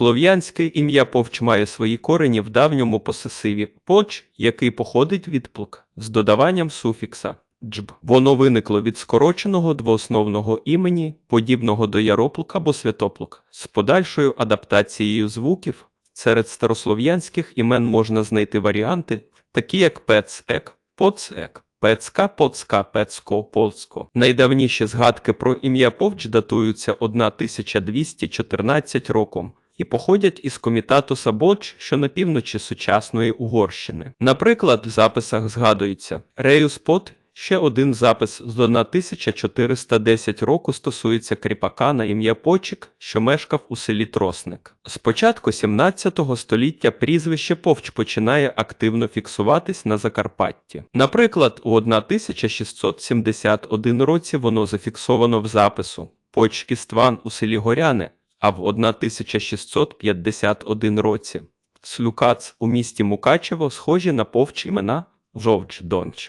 Слов'янське ім'я Повч має свої корені в давньому посесиві поч, який походить від плк, з додаванням суфікса джб. Воно виникло від скороченого двоосновного імені, подібного до яроплук або святоплук, з подальшою адаптацією звуків. Серед старослов'янських імен можна знайти варіанти, такі як пецек, поцек, пецка, поцка, пецко, полцко. Найдавніші згадки про ім'я Повч датуються 1214 роком і походять із комітату Сабоч, що на півночі сучасної Угорщини. Наприклад, в записах згадується Реюс Пот, Ще один запис з 1410 року стосується кріпака на ім'я Почик, що мешкав у селі Тросник. З початку 17 століття прізвище Повч починає активно фіксуватись на Закарпатті. Наприклад, у 1671 році воно зафіксовано в запису Почкістван у селі Горяне, а в 1651 році Слюкац у місті Мукачево схожі на повч імена Жовч Донч.